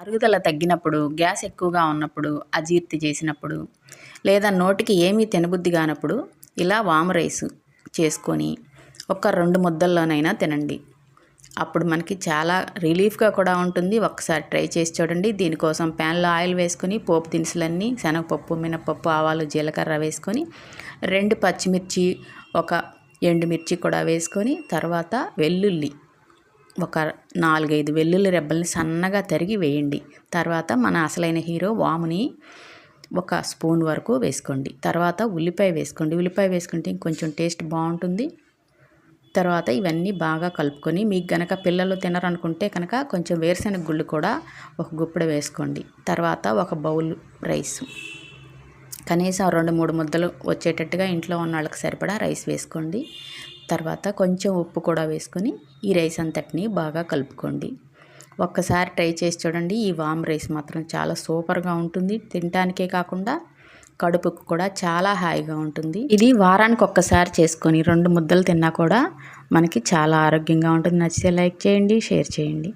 అరుగుదల తగ్గినప్పుడు గ్యాస్ ఎక్కువగా ఉన్నప్పుడు అజీర్తి చేసినప్పుడు లేదా నోటికి ఏమీ తినబుద్ధి కానప్పుడు ఇలా వాము రైస్ చేసుకొని ఒక రెండు ముద్దల్లోనైనా తినండి. అప్పుడు మనకి చాలా రిలీఫ్గా కూడా ఉంటుంది. ఒక్కసారి ట్రై చేసి చూడండి. దీనికోసం ప్యాన్లో ఆయిల్ వేసుకొని పోపు దినుసులన్నీ శనగపప్పు మినపప్పు ఆవాలు జీలకర్ర వేసుకొని రెండు పచ్చిమిర్చి ఒక ఎండుమిర్చి కూడా వేసుకొని తర్వాత వెల్లుల్లి ఒక నాలుగైదు వెల్లుల్లి రెబ్బల్ని సన్నగా తరిగి వేయండి. తర్వాత మన అసలైన హీరో వాముని ఒక స్పూన్ వరకు వేసుకోండి. తర్వాత ఉల్లిపాయ వేసుకోండి. ఉల్లిపాయ వేసుకుంటే ఇంకొంచెం టేస్ట్ బాగుంటుంది. తర్వాత ఇవన్నీ బాగా కలుపుకొని మీకు గనక పిల్లలు తినరనుకుంటే కనుక కొంచెం వేరుశెనగ గుళ్ళు కూడా ఒక గుప్పెడు వేసుకోండి. తర్వాత ఒక బౌల్ రైస్. కనీసం రెండు మూడు ముద్దలు వచ్చేటట్టుగా ఇంట్లో ఉన్న వాళ్ళకి సరిపడా రైస్ వేసుకోండి. తర్వాత కొంచెం ఉప్పు కూడా వేసుకొని ఈ రైస్ అంతటిని బాగా కలుపుకోండి. ఒక్కసారి ట్రై చేసి చూడండి. ఈ వామ్ రైస్ మాత్రం చాలా సూపర్గా ఉంటుంది. తినటానికే కాకుండా కడుపుకు కూడా చాలా హాయిగా ఉంటుంది. ఇది వారానికి ఒక్కసారి చేసుకొని రెండు ముద్దలు తిన్నా కూడా మనకి చాలా ఆరోగ్యంగా ఉంటుంది. నచ్చితే లైక్ చేయండి షేర్ చేయండి.